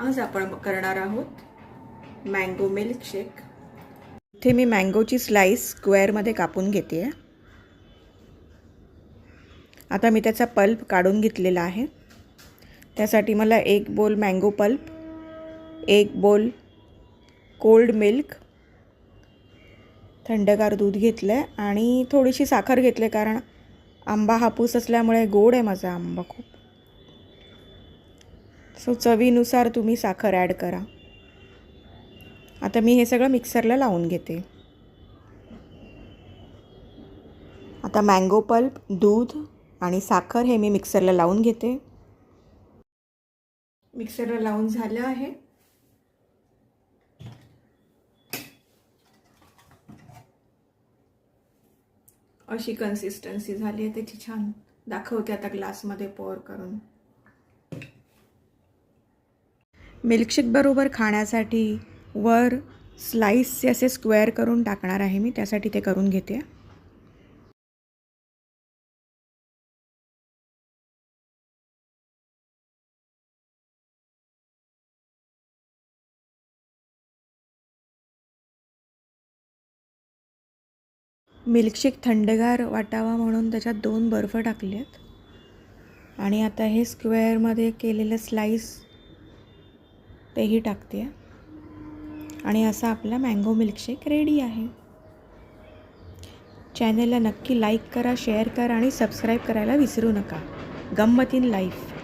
आज आपण करणार आहोत मँगो मिल्कशेक इथे मी मँगोची स्लाईस स्क्वेअरमध्ये कापून घेते. आहे आता मी त्याचा पल्प काढून घेतलेला आहे. त्यासाठी मला एक बोल मँगो पल्प एक बोल कोल्ड मिल्क थंडगार दूध घेतलं आहे आणि थोडीशी साखर घेतली आहे कारण आंबा हापूस असल्यामुळे गोड आहे माझा आंबा खूप. सो चवीनुसार तुम्ही साखर ॲड करा. आता मी हे सगळं मिक्सरला लावून घेते. आता मँगो पल्प दूध आणि साखर हे मी मिक्सरला लावून घेते. मिक्सरला लावून झालं आहे. अशी कन्सिस्टन्सी झाली आहे. त्याची छान दाखवते आता ग्लासमध्ये पोअर करून. मिल्कशेकबरोबर खाण्यासाठी वर स्लाईसचे असे स्क्वेअर करून टाकणार आहे मी त्यासाठी ते करून घेते. मिल्कशेक थंडगार वाटावा म्हणून त्याच्यात दोन बर्फ टाकले आहेत आणि आता हे स्क्वेअरमध्ये केलेलं स्लाईस तेही टाकते आणि असा आपला मँगो मिल्कशेक रेडी आहे. चॅनलला नक्की लाईक करा शेअर करा आणि सबस्क्राईब करायला विसरू नका. गंमतीन लाईफ